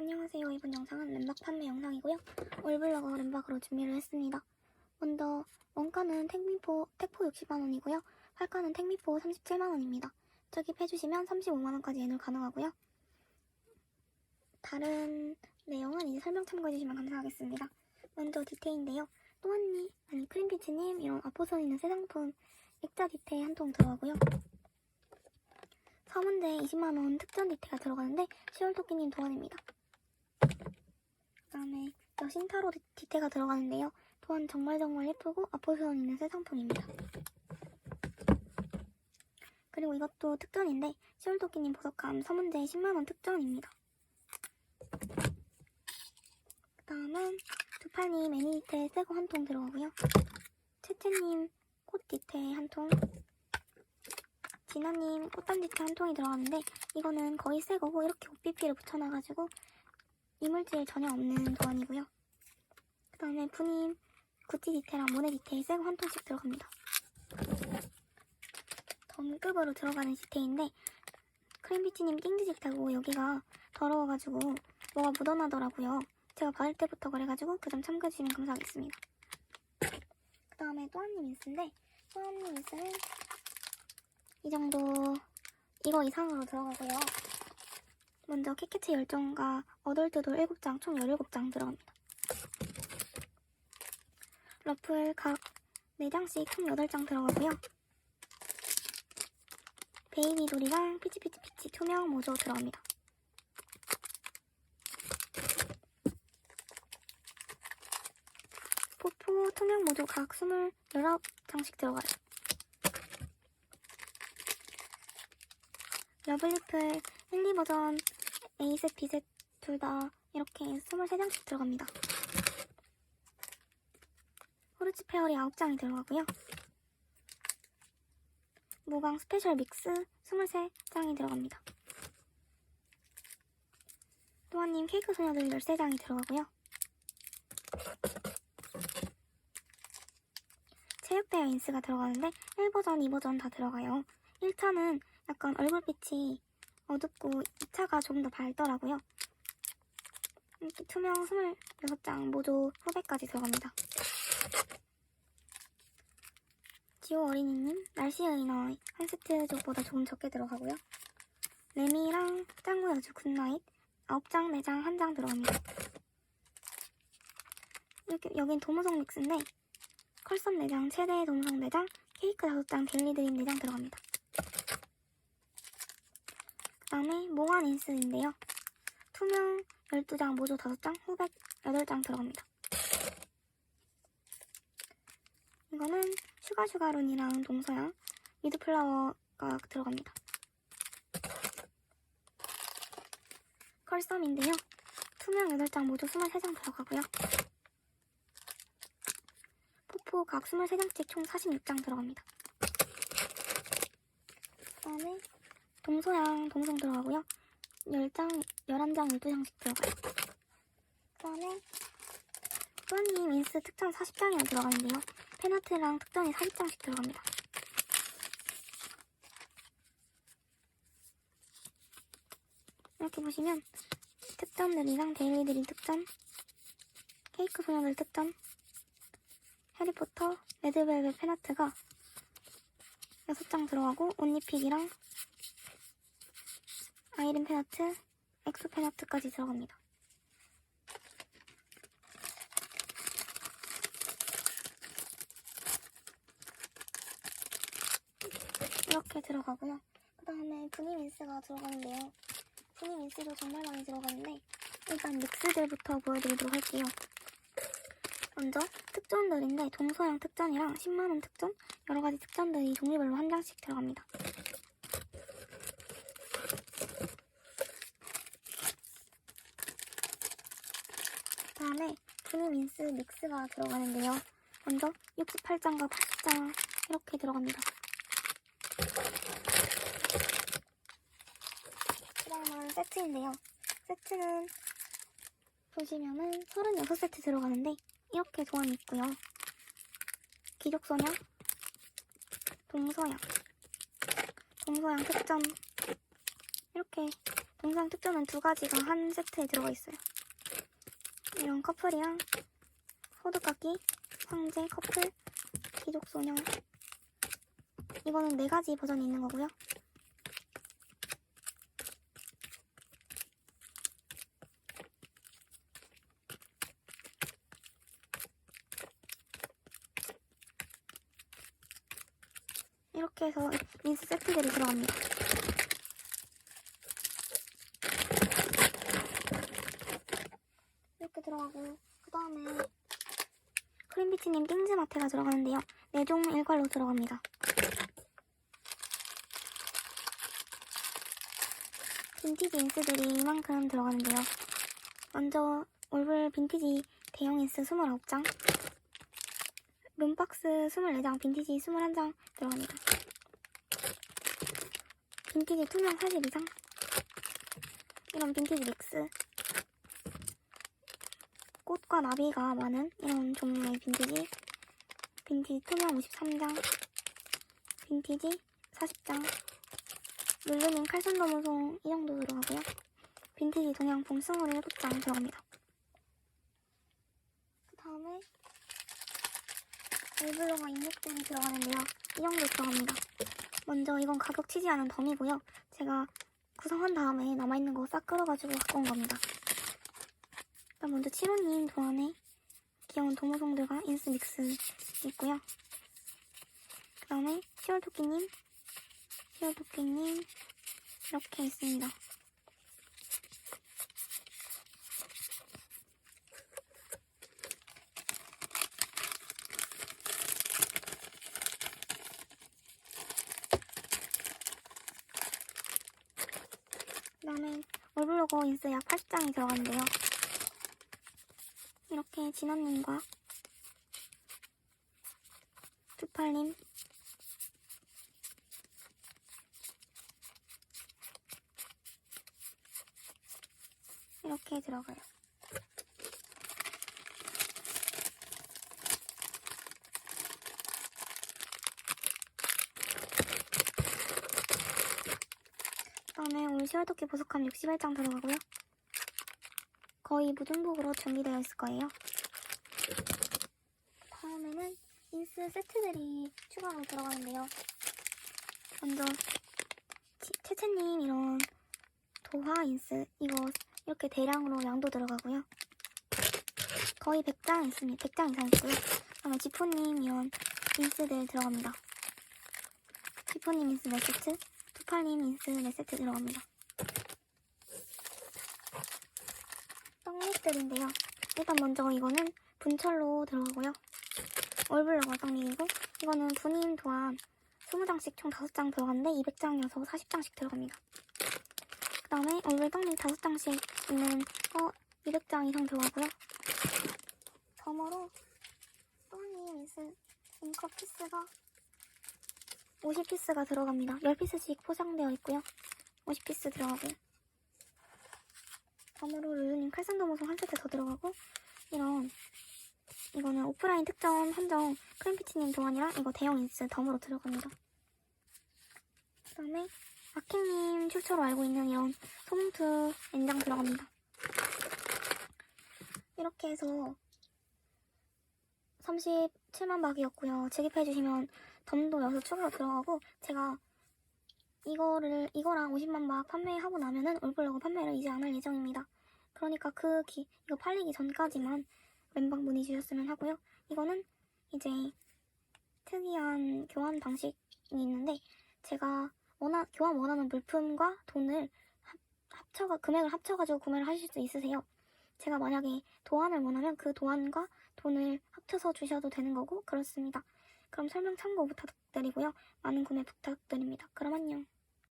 안녕하세요. 이번 영상은 램박 판매 영상이고요. 올블럭어 램박으로 준비를 했습니다. 먼저 원가는 택미포, 택포 60만원이고요. 팔가는 택미포 37만원입니다. 적입해주시면 35만원까지 예늘 가능하고요. 다른 내용은 이제 설명 참고해주시면 감사하겠습니다. 먼저 디테일인데요. 또한님, 아니 크림피치님 이런 앞보선 있는 새 상품 액자 디테일 한 통 들어가고요. 서문제 20만원 특전 디테가 들어가는데 10월 토끼님 도안입니다. 그 다음에 여신타로 디- 디테가 들어가는데요. 또한 정말 정말 예쁘고 앞보선 있는 새 상품입니다. 그리고 이것도 특전인데 10월 토끼님 보석감 서문제 10만원 특전입니다. 그 다음은 두팔님 애니 디테 새거 한 통 들어가고요. 채채님 꽃 디테 한 통, 진아님 꽃단 디테 한 통이 들어가는데 이거는 거의 새 거고 이렇게 OPP를 붙여놔가지고 이물질 전혀 없는 도안이고요. 그 다음에 부님 구찌 디테랑 모네 디테일 새거 한 통씩 들어갑니다. 덤급으로 들어가는 디테인데 크림비치님 띵지 디테고 여기가 더러워가지고 뭐가 묻어나더라고요. 제가 받을 때부터 그래가지고 그 점 참고해주시면 감사하겠습니다. 그 다음에 또한님 인스인데 또한님 인스는 이 정도 이거 이상으로 들어가고요. 먼저 캐캐치 10종과 어덜트돌 7장 총 17장 들어갑니다. 러플 각 4장씩 총 8장 들어가고요. 베이비 돌이랑 피치피치피치 투명 모조 들어갑니다. 포포 투명 모조 각 29장씩 들어가요. 러블리플 1, 2버전 A셋, B셋 둘 다 이렇게 23장씩 들어갑니다. 호르츠 페어리 9장이 들어가고요. 모강 스페셜 믹스 23장이 들어갑니다. 또한님 케이크 소녀들 13장이 들어가고요. 체육대회 인스가 들어가는데 1버전, 2버전 다 들어가요. 1차는 약간 얼굴빛이 어둡고 2차가 조금 더 밝더라고요. 이렇게 투명 26장 모조 후배까지 들어갑니다. 지호 어린이님 날씨 의너 한 세트족보다 조금 적게 들어가고요. 레미랑 짱구 여주 굿나잇 9장, 4장, 1장 들어갑니다. 이렇게 여긴 도무성 믹스인데 컬썸 4장, 최대 도무성 4장, 케이크 5장, 델리 드림 4장 들어갑니다. 그 다음에 몽환 인스인데요. 투명 12장, 모조 5장, 후백 8장 들어갑니다. 이거는 슈가슈가룬이랑 동서양, 미드플라워가 들어갑니다. 컬썸인데요. 투명 8장, 모조 23장 들어가고요. 포포 각 23장씩 총 46장 들어갑니다. 그 다음에 동서양 동성 들어가고요. 10장, 11장, 12장씩 들어가요. 그 다음에 또한님 인스 특전 40장이 들어가는데요. 펜아트랑 특전이 40장씩 들어갑니다. 이렇게 보시면 특전들이랑 데일리들이 특전, 케이크 소녀들 특전, 해리포터, 레드벨벳 펜아트가 6장 들어가고 온리픽이랑 아이린 펜아트, 엑소 펜아트까지 들어갑니다. 이렇게 들어가고요. 그 다음에 브니민스가 들어가는데요. 브니민스도 정말 많이 들어가는데 일단 믹스들부터 보여드리도록 할게요. 먼저 특전들인데 동서양 특전이랑 10만원 특전 여러가지 특전들이 종류별로 한 장씩 들어갑니다. 다음에 브니민스 믹스가 들어가는데요. 먼저 68장과 80장 이렇게 들어갑니다. 그 다음은 세트인데요. 세트는 보시면은 36세트 들어가는데 이렇게 도안이 있고요. 기족소녀, 동서양, 동서양 특전 이렇게 동상 특전은 두 가지가 한 세트에 들어가 있어요. 이런 커플이랑 호두깎이, 황제, 커플, 귀족소녀. 이거는 네 가지 버전이 있는 거고요. 이렇게 해서 인스 세트들이 들어갑니다. 이렇게 들어가고 그 다음에 크림비치님 띵즈마테가 들어가는데요. 4종 일괄로 들어갑니다. 빈티지 인스들이 이만큼 들어가는데요. 먼저 올블 빈티지 대형 인스 29장 룸박스 24장, 빈티지 21장 들어갑니다. 빈티지 투명 42장 이런 빈티지 믹스 꽃과 나비가 많은 이런 종류의 빈티지. 빈티지 투명 53장. 빈티지 40장. 룰루님 칼손너무송 이 정도 들어가고요. 빈티지 동양풍 27장 들어갑니다. 그 다음에 일블로가 인력들이 들어가는데요. 이 정도 들어갑니다. 먼저 이건 가격 치지 않은 덤이고요. 제가 구성한 다음에 남아있는 거 싹 끌어가지고 갖고 온 겁니다 일단 먼저 7호님 도안에 귀여운 도모송들과 인스 믹스 있고요. 그 다음에 시월토끼님, 시월토끼님 이렇게 있습니다. 그 다음에 얼블로고 인스 약 80장이 들어가는데요. 이렇게 진원님과 두팔님 이렇게 들어가요. 그다음에 올 시월토끼 보석함 61장 들어가고요. 거의 무등복으로 준비되어 있을 거예요. 다음에는 인스 세트들이 추가로 들어가는데요. 먼저 치- 채채님 이런 도화 인스 이거 이렇게 대량으로 양도 들어가고요. 거의 100장 있습니다. 100장 이상 있고요. 그다음에 지포님 이런 인스들 들어갑니다. 지포님 인스 4세트, 투팔님 인스 4세트 들어갑니다. 떡잎들인데요. 일단 먼저 이거는 분철로 들어가고요. 얼블러가 떡잎이고 이거는 분임 도안 20장씩 총 5장 들어가는데 200장이어서 40장씩 들어갑니다. 그 다음에 얼굴 떡잎 5장씩 있는 거 200장 이상 들어가고요. 덤으로 떡잎 있은 잉커 피스가 50피스가 들어갑니다. 10피스씩 포장되어 있고요. 50피스 들어가고요. 덤으로 룰루님 칼산도모송 한 세트 더 들어가고 이런 이거는 오프라인 특전 한정 크림피치님 도안이랑 이거 대형 인스 덤으로 들어갑니다. 그 다음에 아키님 출처로 알고 있는 이런 소뭉투 엔장 들어갑니다. 이렇게 해서 37만 박이었고요. 직입해주시면 덤도 여기서 추가로 들어가고 제가 이거를 이거랑 50만 박 판매하고 나면은 올블로그 판매를 이제 안 할 예정입니다. 그러니까 그 기, 이거 팔리기 전까지만 왼방 문의 주셨으면 하고요. 이거는 이제 특이한 교환 방식이 있는데 제가 원하, 교환 원하는 물품과 돈을 합, 합쳐가 금액을 합쳐가지고 구매를 하실 수 있으세요. 제가 만약에 도안을 원하면 그 도안과 돈을 합쳐서 주셔도 되는 거고 그렇습니다. 그럼 설명 참고 부탁드리고요. 많은 구매 부탁드립니다. 그럼 안녕.